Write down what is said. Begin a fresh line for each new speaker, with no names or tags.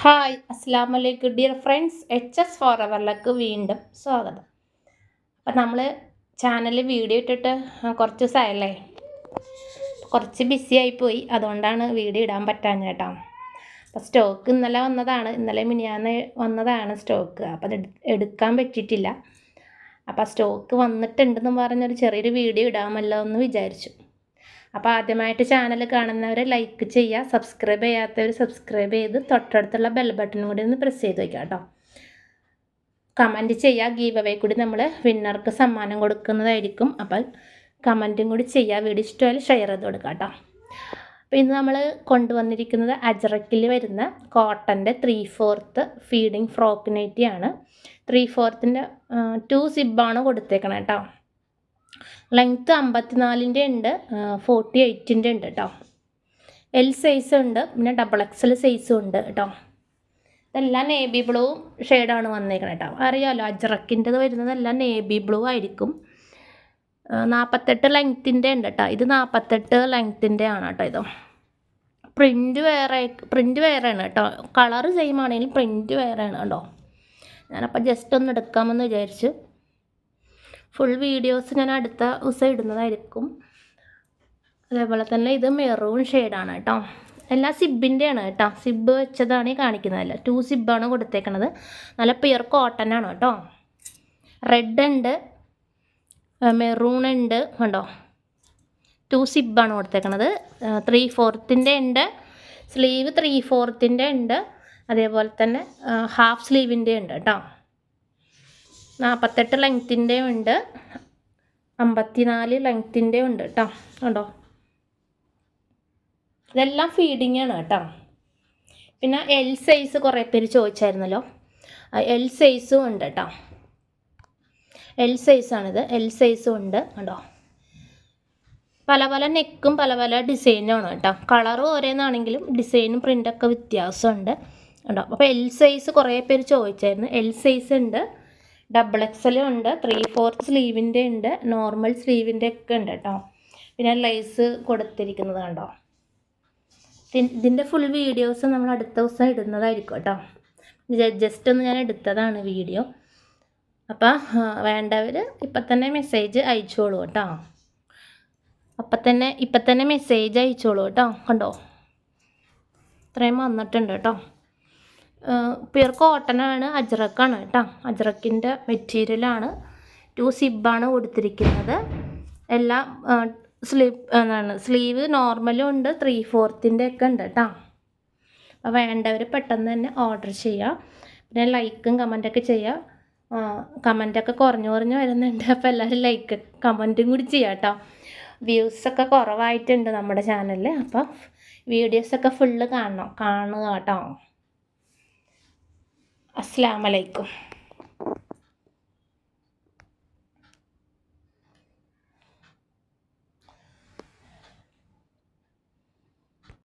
Hi അസ്സാം വലൈക്കും dear friends H S four അവറിലേക്ക് വീണ്ടും സ്വാഗതം. അപ്പം നമ്മൾ ചാനലിൽ വീഡിയോ ഇട്ടിട്ട് കുറച്ച് ദിവസമായല്ലേ കുറച്ച് ബിസി ആയിപ്പോയി. അതുകൊണ്ടാണ് വീഡിയോ ഇടാൻ പറ്റാഞ്ഞ കേട്ടോ. അപ്പോൾ സ്റ്റോക്ക് ഇന്നലെ വന്നതാണ്. ഇന്നലെ മിനിയാന്ന് വന്നതാണ് സ്റ്റോക്ക് അപ്പം അത് എടുക്കാൻ പറ്റിയിട്ടില്ല. അപ്പോൾ സ്റ്റോക്ക് വന്നിട്ടുണ്ടെന്ന് പറഞ്ഞൊരു ചെറിയൊരു വീഡിയോ ഇടാമല്ലോ എന്ന് വിചാരിച്ചു. അപ്പോൾ ആദ്യമായിട്ട് ചാനൽ കാണുന്നവർ ലൈക്ക് ചെയ്യുക സബ്സ്ക്രൈബ് ചെയ്യാത്തവർ സബ്സ്ക്രൈബ് ചെയ്ത് തൊട്ടടുത്തുള്ള ബെൽ ബട്ടണും കൂടി ഒന്ന് പ്രസ് ചെയ്ത് വയ്ക്കുക കേട്ടോ. കമന്റ് ചെയ്യുക ഗീവ് അവേ കൂടി നമ്മൾ വിന്നർക്ക് സമ്മാനം കൊടുക്കുന്നതായിരിക്കും. അപ്പോൾ കമന്റും കൂടി ചെയ്യുക വീഡിയോ ഇഷ്ടമായാലും ഷെയർ ചെയ്ത് കൊടുക്കുക കേട്ടോ. അപ്പോൾ ഇന്ന് നമ്മൾ കൊണ്ടുവന്നിരിക്കുന്നത് അജറക്കിൽ വരുന്ന കോട്ടന്റെ ത്രീ ഫോർത്ത് ഫീഡിങ് ഫ്രോക്ക് നൈറ്റിയാണ്. ത്രീ ഫോർത്തിന്റെ ടു സിബാണ് കൊടുത്തേക്കണം കേട്ടോ. ലെങ്ത്ത് അമ്പത്തിനാലിന്റെ ഉണ്ട് ഫോർട്ടി എയ്റ്റിന്റെ ഉണ്ട് കേട്ടോ എൽ സൈസ് ഉണ്ട് പിന്നെ ഡബിൾ എക്സൽ സൈസും ഉണ്ട് കേട്ടോ ഇതെല്ലാം നേവി ബ്ലൂ ഷെയ്ഡാണ് വന്നേക്കണത് കേട്ടോ അറിയാമല്ലോ അജ്രക്കിന്റെത് വരുന്നതെല്ലാം നേവി ബ്ലൂ ആയിരിക്കും. നാൽപ്പത്തെട്ട് ലെങ്ത്തിന്റെ ഉണ്ട് കേട്ടോ ഇത് നാൽപ്പത്തെട്ട് ലെങ്ത്തിന്റെ ആണ് കേട്ടോ ഇത്. പ്രിന്റ് വേറെ പ്രിന്റ് വേറെയാണ് കേട്ടോ കളറ് സെയിം ആണെങ്കിലും പ്രിന്റ് വേറെയാണ് കേട്ടോ ഞാനപ്പോൾ ജസ്റ്റ് ഒന്ന് എടുക്കാമെന്ന് വിചാരിച്ചു ഫുൾ വീഡിയോസ് ഞാൻ അടുത്ത ദിവസം ഇടുന്നതായിരിക്കും. അതേപോലെ തന്നെ ഇത് മെറൂൺ ഷെയ്ഡാണ് കേട്ടോ. എല്ലാം സിബിന്റെയാണ് കേട്ടോ. സിബ് വെച്ചതാണ് ഈ കാണിക്കുന്നതല്ല ടു സിബാണ് കൊടുത്തേക്കണത്. നല്ല പിയർ കോട്ടൺ ആണ് കേട്ടോ. റെഡ് ഉണ്ട് മെറൂൺ ഉണ്ട് കണ്ടോ? ടു സിബാണ് കൊടുത്തേക്കണത്. ത്രീ ഫോർത്തിന്റെ ഉണ്ട്. സ്ലീവ് ത്രീ ഫോർത്തിന്റെ ഉണ്ട്. അതേപോലെ തന്നെ ഹാഫ് സ്ലീവിന്റെ ഉണ്ട് കേട്ടോ. നാൽപ്പത്തെട്ട് ലെങ്ത്തിന്റെ ഉണ്ട്. അമ്പത്തിനാല് ലെങ്ത്തിന്റെ ഉണ്ട് കേട്ടോ കണ്ടോ? ഇതെല്ലാം ഫീഡിങ് ആണ് കേട്ടോ പിന്നെ എൽ സൈസ് കുറേ പേര് ചോദിച്ചായിരുന്നല്ലോ. എൽ സൈസും ഉണ്ട് കേട്ടോ എൽ സൈസാണിത് എൽ സൈസും ഉണ്ട്. കണ്ടോ? പല പല നെക്കും പല പല ഡിസൈനുമാണ് കേട്ടോ കളറും ഒരേന്നാണെങ്കിലും ഡിസൈനും പ്രിന്റൊക്കെ വ്യത്യാസമുണ്ട് കേട്ടോ അപ്പോൾ എൽ സൈസ് കുറേ പേര് ചോദിച്ചായിരുന്നു. എൽ സൈസ് ഉണ്ട്. ഡബിൾ എക്സലും ഉണ്ട് ത്രീ ഫോർത്ത് സ്ലീവിന്റെ ഉണ്ട് നോർമൽ സ്ലീവിന്റെ ഒക്കെ ഉണ്ട് കേട്ടോ പിന്നെ ലൈസ് കൊടുത്തിരിക്കുന്നത് കണ്ടോ? ഇതി- ഇതിന്റെ ഫുൾ വീഡിയോസ് നമ്മൾ അടുത്ത ദിവസം ഇടുന്നതായിരിക്കും കേട്ടോ ജസ്റ്റ് ഒന്ന് ഞാൻ എടുത്തതാണ് വീഡിയോ അപ്പോൾ വേണ്ടവർ ഇപ്പം തന്നെ മെസ്സേജ് അയച്ചോളൂ കേട്ടോ അപ്പം തന്നെ ഇപ്പം തന്നെ മെസ്സേജ് അയച്ചോളൂ കേട്ടോ കണ്ടോ? ഇത്രയും വന്നിട്ടുണ്ട് കേട്ടോ പ്യുർ കോട്ടനാണ് അജ്രക്കാണ് കേട്ടോ. അജ്രക്കിന്റെ മെറ്റീരിയലാണ്. ടു സിബാണ് കൊടുത്തിരിക്കുന്നത്. എല്ലാം സ്ലീവ് എന്താണ് സ്ലീവ് നോർമലും ഉണ്ട് ത്രീ ഫോർത്തിന്റെ ഒക്കെ ഉണ്ട് കേട്ടോ. അപ്പോൾ വേണ്ടവർ പെട്ടെന്ന് തന്നെ ഓർഡർ ചെയ്യുക പിന്നെ ലൈക്കും കമന്റൊക്കെ ചെയ്യുക കമന്റൊക്കെ കുറഞ്ഞു കുറഞ്ഞു വരുന്നുണ്ട്. അപ്പോൾ എല്ലാവരും ലൈക്ക് കമന്റും കൂടി ചെയ്യാം കേട്ടോ. വ്യൂസൊക്കെ കുറവായിട്ടുണ്ട് നമ്മുടെ ചാനലിൽ അപ്പോൾ വീഡിയോസൊക്കെ ഫുള്ള് കാണണം. കാണുക കേട്ടോ. അസ്സാം വലൈക്കും